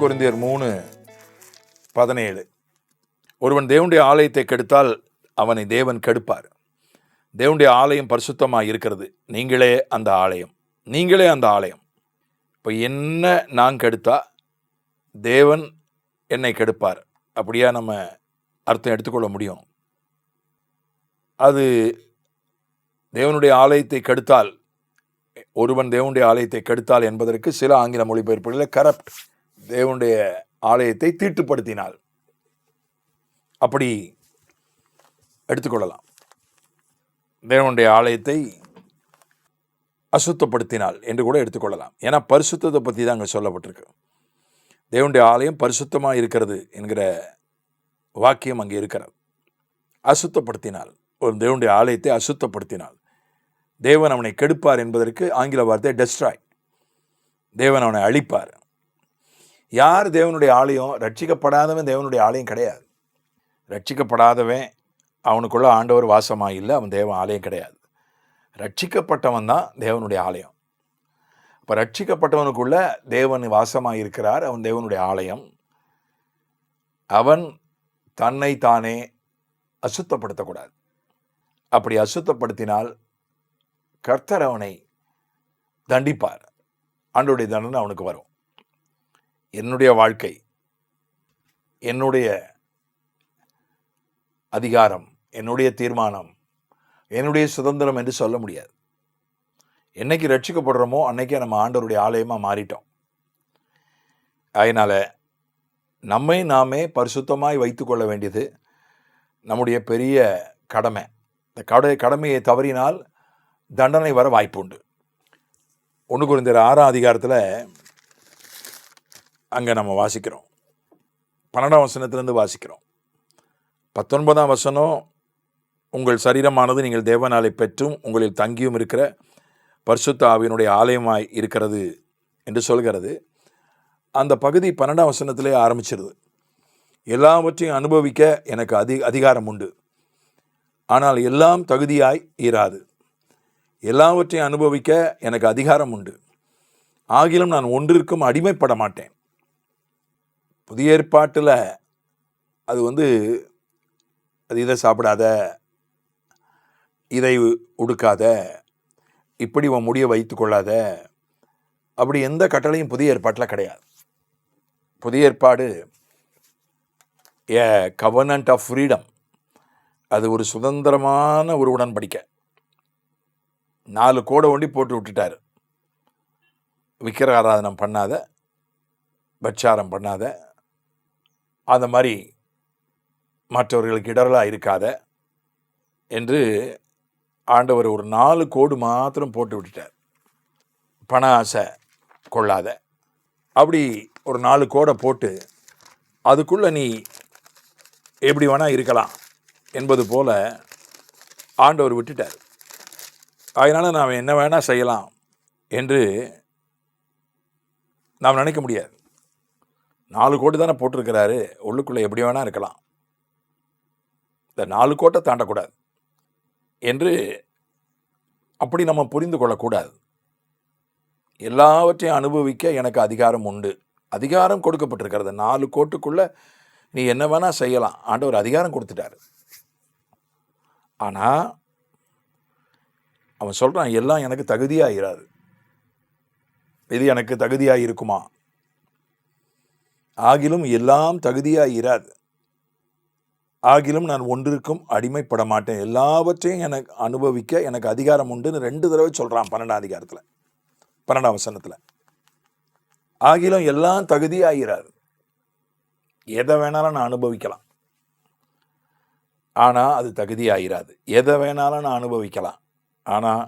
குருந்தியர் மூணு பதினேழு. ஒருவன் தேவனுடைய ஆலயத்தை கெடுத்தால் அவனை தேவன் கெடுப்பார். தேவனுடைய ஆலயம் பரிசுத்தமாக இருக்கிறது. நீங்களே அந்த ஆலயம். நீங்களே அந்த ஆலயம். இப்போ என்ன நான் கெடுத்தா தேவன் என்னை கெடுப்பார்? அப்படியா நம்ம அர்த்தம் எடுத்துக்கொள்ள முடியும். அது தேவனுடைய ஆலயத்தை கெடுத்தால் ஒருவன் தேவனுடைய ஆலயத்தை கெடுத்தால் என்பதற்கு சில ஆங்கில மொழிபெயர்ப்புகளில் கரப்ட் தேவனுடைய ஆலயத்தை தீட்டுப்படுத்தினால் அப்படி எடுத்துக்கொள்ளலாம். தேவனுடைய ஆலயத்தை அசுத்தப்படுத்தினால் என்று கூட எடுத்துக்கொள்ளலாம். ஏன்னா பரிசுத்தத்தை பற்றி தான் அங்கே சொல்லப்பட்டிருக்கு. தேவனுடைய ஆலயம் பரிசுத்தமாக இருக்கிறது என்கிற வாக்கியம் அங்கே இருக்கிறது. அசுத்தப்படுத்தினால் ஒரு தேவனுடைய ஆலயத்தை அசுத்தப்படுத்தினால் தேவன் அவனை கெடுப்பார் என்பதற்கு ஆங்கில வார்த்தை டெஸ்ட்ராய் தேவன் அவனை அழிப்பார். யார் தேவனுடைய ஆலயம்? ரட்சிக்கப்படாதவன் தேவனுடைய ஆலயம் கிடையாது. ரட்சிக்கப்படாதவன் அவனுக்குள்ள ஆண்டவர் வாசமாக இல்லை அவன் தேவன் ஆலயம் கிடையாது. ரட்சிக்கப்பட்டவன் தான் தேவனுடைய ஆலயம். இப்போ ரட்சிக்கப்பட்டவனுக்குள்ள தேவன் வாசமாக இருக்கிறார் அவன் தேவனுடைய ஆலயம். அவன் தன்னை தானே அசுத்தப்படுத்தக்கூடாது. அப்படி அசுத்தப்படுத்தினால் கர்த்தர் அவனை தண்டிப்பார். ஆண்டோடைய தண்டனை அவனுக்கு வரும். என்னுடைய வாழ்க்கை என்னுடைய அதிகாரம் என்னுடைய தீர்மானம் என்னுடைய சுதந்திரம் என்று சொல்ல முடியாது. என்னைக்கு ரட்சிக்கப்படுறோமோ அன்னைக்கே நம்ம ஆண்டவருடைய ஆலயமாக மாறிட்டோம். அதனால் நம்மை நாமே பரிசுத்தமாய் வைத்துக்கொள்ள வேண்டியது நம்முடைய பெரிய கடமை. இந்த கடை கடமையை தவறினால் தண்டனை வர வாய்ப்புண்டு. ஒன்று குறைந்த ஆறாம் அதிகாரத்தில் அங்கே நம்ம வாசிக்கிறோம். பன்னெண்டாம் வசனத்திலேருந்து வாசிக்கிறோம். பத்தொன்பதாம் வசனம் உங்கள் சரீரமானது நீங்கள் தேவனாலை பெற்றும் உங்களில் தங்கியும் இருக்கிற பரிசுத்த ஆவியினுடைய ஆலயமாய் இருக்கிறது என்று சொல்கிறது. அந்த பகுதி பன்னெண்டாம் வசனத்திலே ஆரம்பிச்சிருது. எல்லாவற்றையும் அனுபவிக்க எனக்கு அதி அதிகாரம் உண்டு. ஆனால் எல்லாம் தகுதியாய் இராது. எல்லாவற்றையும் அனுபவிக்க எனக்கு அதிகாரம் உண்டு. ஆகிலும் நான் ஒன்றிற்கும் அடிமைப்பட மாட்டேன் புதிய ஏற்பாட்டில் அது வந்து அது இதை சாப்பிடாத இதை உடுக்காத இப்படி உன் முடிய வைத்து கொள்ளாத அப்படி எந்த கட்டளையும் புதிய ஏற்பாட்டில் கிடையாது. புதிய ஏற்பாடு ஏ கவர்னண்ட் ஆஃப் ஃப்ரீடம் அது ஒரு சுதந்திரமான ஒரு உடன்படிக்கை. நாலு கோடை ஒண்டி போட்டு விட்டுட்டார். விக்கிர ஆராதனம் பண்ணாத பட்சாரம் பண்ணாத அந்த மாதிரி மற்றவர்களுக்கு இடரலாக இருக்காத என்று ஆண்டவர் ஒரு நாலு கோடு மாத்திரம் போட்டு விட்டுட்டார். பண ஆசை கொள்ளாத. அப்படி ஒரு நாலு கோடை போட்டு அதுக்குள்ளே நீ எப்படி வேணால் இருக்கலாம் என்பது போல ஆண்டவர் விட்டுட்டார். அதனால் நாம் என்ன வேணால் செய்யலாம் என்று நாம் நினைக்க முடியாது. நாலு கோடி தானே போட்டிருக்கிறாரு. உள்ளுக்குள்ளே எப்படி வேணால் இருக்கலாம். இந்த நாலு கோட்டை தாண்டக்கூடாது. என்று அப்படி நம்ம புரிந்து கொள்ளக்கூடாது. எல்லாவற்றையும் அனுபவிக்க எனக்கு அதிகாரம் உண்டு. அதிகாரம் கொடுக்கப்பட்டிருக்கிறது. நாலு கோட்டுக்குள்ளே நீ என்ன வேணால் செய்யலாம். ஆண்டவர் அதிகாரம் கொடுத்துட்டாரு. ஆனால் அவன் சொல்கிறான் எல்லாம் எனக்கு தகுதியாகிறாது இது எனக்கு தகுதியாக இருக்குமா ஆகிலும் எல்லாம் தகுதியாக இராது ஆகிலும் நான் ஒன்றிற்கும் அடிமைப்பட மாட்டேன் எல்லாவற்றையும் எனக்கு அனுபவிக்க எனக்கு அதிகாரம் உண்டுன்னு ரெண்டு தடவை சொல்கிறான் பன்னெண்டாம் அதிகாரத்தில் பன்னெண்டாம் வசனத்தில். ஆகிலும் எல்லாம் தகுதியாகிறாரு எதை வேணாலும் நான் அனுபவிக்கலாம். ஆனால் அது தகுதியாகிறாது எதை வேணாலும் நான் அனுபவிக்கலாம். ஆனால்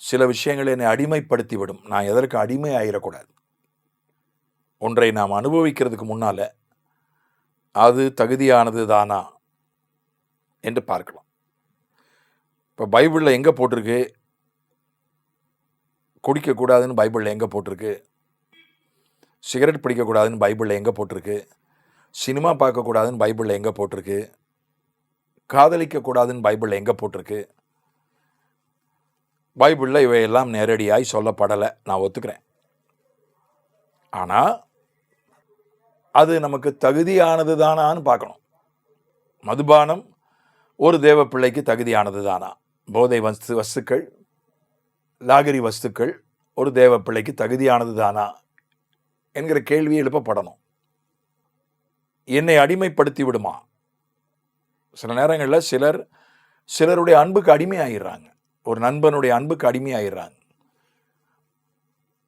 சில விஷயங்கள் என்னை அடிமைப்படுத்தி விடும் நான் எதற்கு அடிமை ஆகிடக்கூடாது ஒன்றை நாம் அனுபவிக்கிறதுக்கு முன்னால் அது தகுதியானது தானா என்று பார்க்கலாம். இப்போ பைபிளில் எங்கே போட்டிருக்கு? குடிக்கக்கூடாதுன்னு பைபிளில் எங்கே போட்டிருக்கு? சிகரெட் பிடிக்கக்கூடாதுன்னு பைபிளில் எங்கே போட்டிருக்கு? சினிமா பார்க்கக்கூடாதுன்னு பைபிளில் எங்கே போட்டிருக்கு? காதலிக்கக்கூடாதுன்னு பைபிளில் எங்கே போட்டிருக்கு? பைபிளில் இவையெல்லாம் நேரடியாய் சொல்லப்படலை. நான் ஒத்துக்கிறேன். ஆனால் அது நமக்கு தகுதியானது தானான்னு பார்க்கணும். மதுபானம் ஒரு தேவ பிள்ளைக்கு தகுதியானது தானா போதை வஸ்து வஸ்துக்கள் லாகரி வஸ்துக்கள் ஒரு தேவ பிள்ளைக்கு தகுதியானது தானா என்கிற கேள்வி எழுப்பப்படணும். என்னை அடிமைப்படுத்தி விடுமா? சில நேரங்களில் சிலர் சிலருடைய அன்புக்கு அடிமையாயிடுறாங்க. ஒரு நண்பனுடைய அன்புக்கு அடிமையாயிடுறாங்க.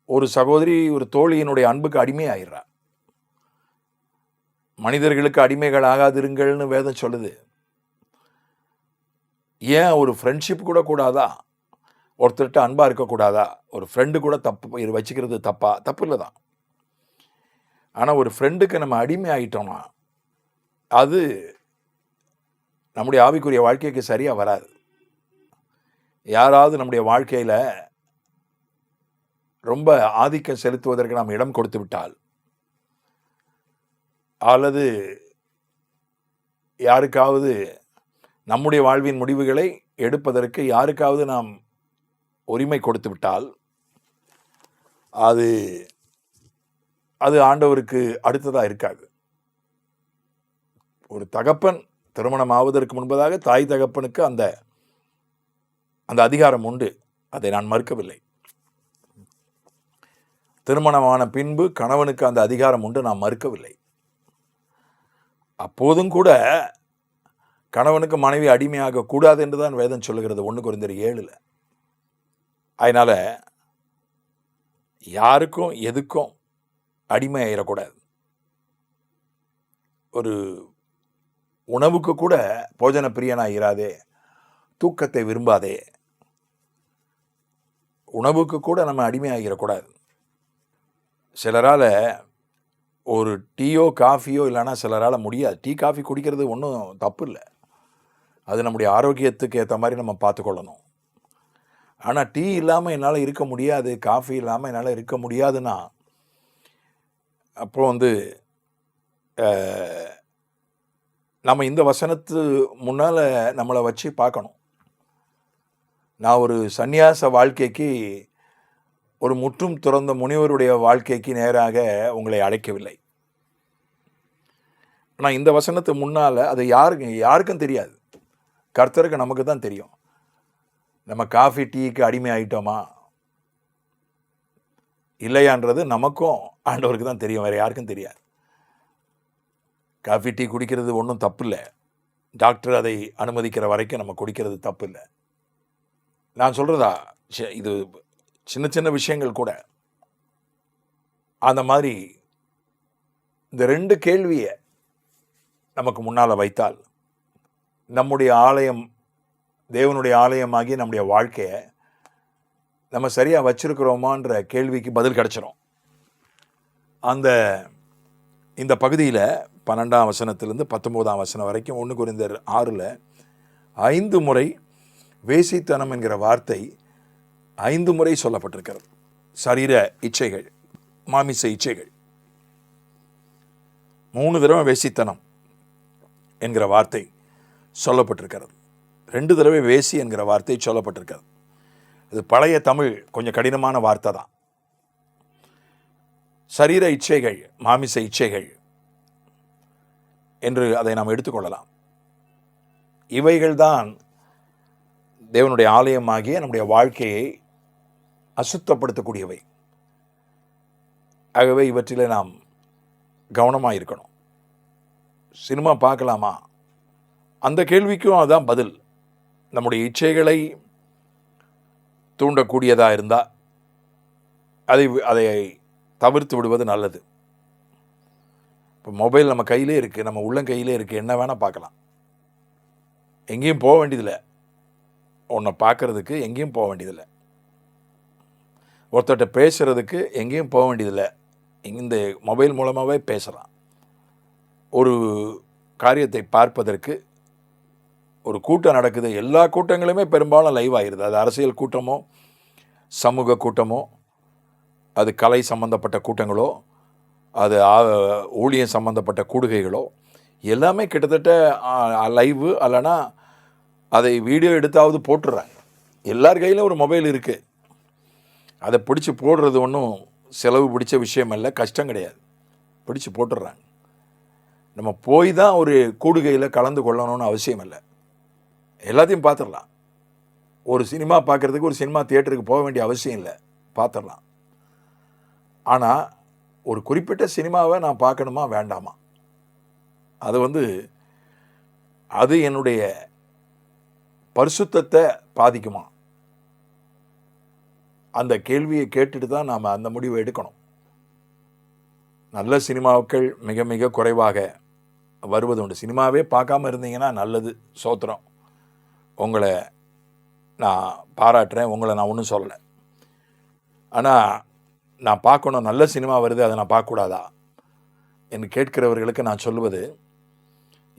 ஒரு சகோதரி ஒரு தோழியினுடைய அன்புக்கு அடிமையாயிடுறா. மனிதர்களுக்கு அடிமைகள் ஆகாதிருங்கள்னு வேதம் சொல்லுது. ஏன் ஒரு ஃப்ரெண்ட்ஷிப் கூட கூடாதா? ஒருத்தர்கிட்ட அன்பாக இருக்கக்கூடாதா? ஒரு ஃப்ரெண்டு கூட தப்பு இது வச்சுக்கிறது தப்பா? தப்பு இல்லை தான். ஆனால் ஒரு ஃப்ரெண்டுக்கு நம்ம அடிமை ஆகிட்டோம்னா அது நம்முடைய ஆவிக்குரிய வாழ்க்கைக்கு சரியாக வராது. யாராவது நம்முடைய வாழ்க்கையில் ரொம்ப ஆதிக்கம் செலுத்துவதற்கு நாம் இடம் கொடுத்து விட்டால் அல்லது யாருக்காவது நம்முடைய வாழ்வின் முடிவுகளை எடுப்பதற்கு யாருக்காவது நாம் உரிமை கொடுத்து விட்டால் அது அது ஆண்டவருக்கு அடுத்ததாக இருக்காது. ஒரு தகப்பன் திருமணம் ஆவதற்கு முன்பதாக தாய் தகப்பனுக்கு அந்த அந்த அதிகாரம் உண்டு. அதை நான் மறுக்கவில்லை. திருமணமான பின்பு கணவனுக்கு அந்த அதிகாரம் உண்டு. நான் மறுக்கவில்லை. அப்போதும் கூட கணவனுக்கு மனைவி அடிமையாக கூடாது என்று தான் வேதம் சொல்லுகிறது. ஒன்று குறைந்தர் ஏழில். அதனால் யாருக்கும் எதுக்கும் அடிமை ஆயிடக்கூடாது ஒரு உணவுக்கு கூட போஜன பிரியனாக இராதே தூக்கத்தை விரும்பாதே உணவுக்கு கூட நம்ம அடிமையாகிடக்கூடாது சிலரால் ஒரு டீயோ காஃபியோ இல்லைன்னா சிலரால் முடியாது. டீ காஃபி குடிக்கிறது ஒன்றும் தப்பு இல்லை அது நம்முடைய ஆரோக்கியத்துக்கு ஏற்ற மாதிரி நம்ம பார்த்துக்கொள்ளணும். ஆனால் டீ இல்லாமல் என்னால் இருக்க முடியாது காஃபி இல்லாமல் என்னால் இருக்க முடியாதுன்னா அப்போ வந்து நம்ம இந்த வசனத்து முன்னால் நம்மளை வச்சு பார்க்கணும். நான் ஒரு சந்நியாச வாழ்க்கைக்கு ஒரு முற்றும் துறந்த முனிவருடைய வாழ்க்கைக்கு நேராக உங்களை அழைக்கவில்லை. ஆனால் இந்த வசனத்து முன்னால் அது யாருக்கு யாருக்கும் தெரியாது. கர்த்தருக்கு நமக்கு தான் தெரியும். நம்ம காஃபி டீக்கு அடிமை ஆகிட்டோமா இல்லையான்றது நமக்கும் ஆண்டவருக்கு தான் தெரியும். வேறு யாருக்கும் தெரியாது. காஃபி டீ குடிக்கிறது ஒன்றும் தப்பு இல்லை டாக்டர் அதை அனுமதிக்கிற வரைக்கும் நம்ம குடிக்கிறது தப்பு இல்லை நான் சொல்கிறதா இது சின்ன சின்ன விஷயங்கள் கூட. அந்த மாதிரி இந்த ரெண்டு கேள்வியை நமக்கு முன்னால் வைத்தால் நம்முடைய ஆலயம் தேவனுடைய ஆலயமாகி நம்முடைய வாழ்க்கையை நம்ம சரியாக வச்சிருக்கிறோமான்ற கேள்விக்கு பதில் கிடச்சிரும். அந்த இந்த பகுதியில் பன்னெண்டாம் வசனத்திலிருந்து பத்தொம்போதாம் வசனம் வரைக்கும் ஒன்று குறைந்த ஆறில் ஐந்து முறை வேசித்தனம் என்கிற வார்த்தை ஐந்து முறை சொல்லப்பட்டிருக்கிறது. சரீர இச்சைகள் மாமிச இச்சைகள். மூணு தடவை வேசித்தனம் என்கிற வார்த்தை சொல்லப்பட்டிருக்கிறது. ரெண்டு தடவை வேசி என்கிற வார்த்தை சொல்லப்பட்டிருக்கிறது. இது பழைய தமிழ் கொஞ்சம் கடினமான வார்த்தை தான். சரீர இச்சைகள் மாமிச இச்சைகள் என்று அதை நாம் எடுத்துக்கொள்ளலாம். இவைகள்தான் தேவனுடைய ஆலயமாகிய நம்முடைய வாழ்க்கையை அசுத்தப்படுத்தக்கூடியவை. ஆகவே இவற்றில் நாம் கவனமாக இருக்கணும் சினிமா பார்க்கலாமா? அந்த கேள்விக்கும் அதுதான் பதில். நம்முடைய இச்சைகளை தூண்டக்கூடியதாக இருந்தால் அதை அதை தவிர்த்து விடுவது நல்லது. இப்போ மொபைல் நம்ம கையிலே இருக்குது நம்ம உள்ளங்கையிலே இருக்குது என்ன வேணால் பார்க்கலாம். எங்கேயும் போக வேண்டியதில்லை. உன்னை பார்க்கறதுக்கு எங்கேயும் போக வேண்டியதில்லை. ஒருத்தர்கிட்ட பேசுகிறதுக்கு எங்கேயும் போக வேண்டியதில்லை. இந்த மொபைல் மூலமாகவே பேசலாம். ஒரு காரியத்தை பார்ப்பதற்கு ஒரு கூட்டம் நடக்குது. எல்லா கூட்டங்களுமே பெரும்பாலும் லைவ் ஆகிருது அது அரசியல் கூட்டமோ சமூக கூட்டமோ அது கலை சம்பந்தப்பட்ட கூட்டங்களோ அது ஊழியம் சம்பந்தப்பட்ட கூடுகைகளோ எல்லாமே கிட்டத்தட்ட லைவு அல்லனா அதை வீடியோ எடுத்தாவது போட்டுடுறாங்க எல்லார் கையிலும் ஒரு மொபைல் இருக்குது அதை பிடிச்சி போடுறது ஒன்றும் செலவு பிடிச்ச விஷயம் அல்ல கஷ்டம் கிடையாது. பிடிச்சி போட்டுடுறாங்க. நம்ம போய் தான் ஒரு கூடுகையில் கலந்து கொள்ளணும்னு அவசியம் இல்லை. எல்லாத்தையும் பார்த்துடலாம். ஒரு சினிமா பார்க்குறதுக்கு ஒரு சினிமா தியேட்டருக்கு போக வேண்டிய அவசியம் இல்லை. பார்த்துடலாம். ஆனால் ஒரு குறிப்பிட்ட சினிமாவை நான் பார்க்கணுமா? வேண்டாமா? அது வந்து அது என்னுடைய பரிசுத்தத்தை பாதிக்குமா? அந்த கேள்வியை கேட்டுட்டு தான் நாம் அந்த முடிவை எடுக்கணும். நல்ல சினிமாக்கள் மிக மிக குறைவாக வருவது உண்டு. சினிமாவே பார்க்காம இருந்தீங்கன்னா நல்லது சோத்திரம். உங்களை நான் பாராட்டுறேன் உங்களை நான் ஒன்றும் சொல்லலை. ஆனால் நான் பார்க்கணும் நல்ல சினிமா வருது அதை நான் பார்க்கக்கூடாதா? என்று கேட்கிறவர்களுக்கு நான் சொல்வது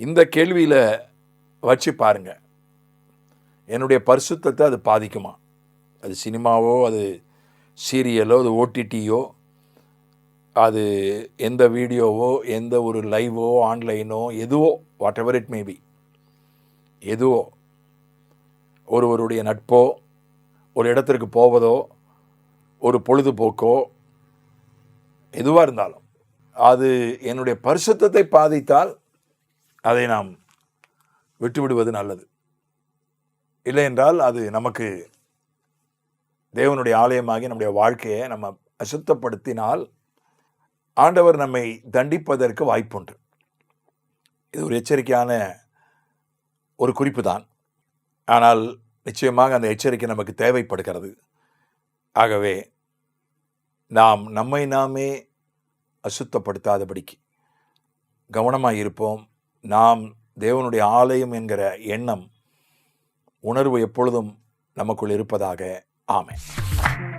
இந்த கேள்வியில் வச்சு பாருங்கள் என்னுடைய பரிசுத்தத்தை அது பாதிக்குமா? அது சினிமாவோ அது சீரியலோ அது ஓடிடியோ அது எந்த வீடியோவோ எந்த ஒரு லைவோ ஆன்லைனோ எதுவோ வாட் எவர் இட் மேபி எதுவோ ஒருவருடைய நட்போ ஒரு இடத்திற்கு போவதோ ஒரு பொழுதுபோக்கோ எதுவாக இருந்தாலும் அது என்னுடைய பரிசுத்தத்தை பாதித்தால் அதை நாம் விட்டுவிடுவது நல்லது. இல்லை என்றால் அது நமக்கு தேவனுடைய ஆலயமாகி நம்முடைய வாழ்க்கையை நம்ம அசுத்தப்படுத்தினால் ஆண்டவர் நம்மை தண்டிப்பதற்கு வாய்ப்புண்டு. இது ஒரு எச்சரிக்கையான ஒரு குறிப்பு தான் ஆனால் நிச்சயமாக அந்த எச்சரிக்கை நமக்கு தேவைப்படுகிறது. ஆகவே நாம் நம்மை நாமே அசுத்தப்படுத்தாதபடிக்கு கவனமாக இருப்போம். நாம் தேவனுடைய ஆலயம் என்கிற எண்ணம் உணர்வு எப்பொழுதும் நமக்குள் இருப்பதாக Amen.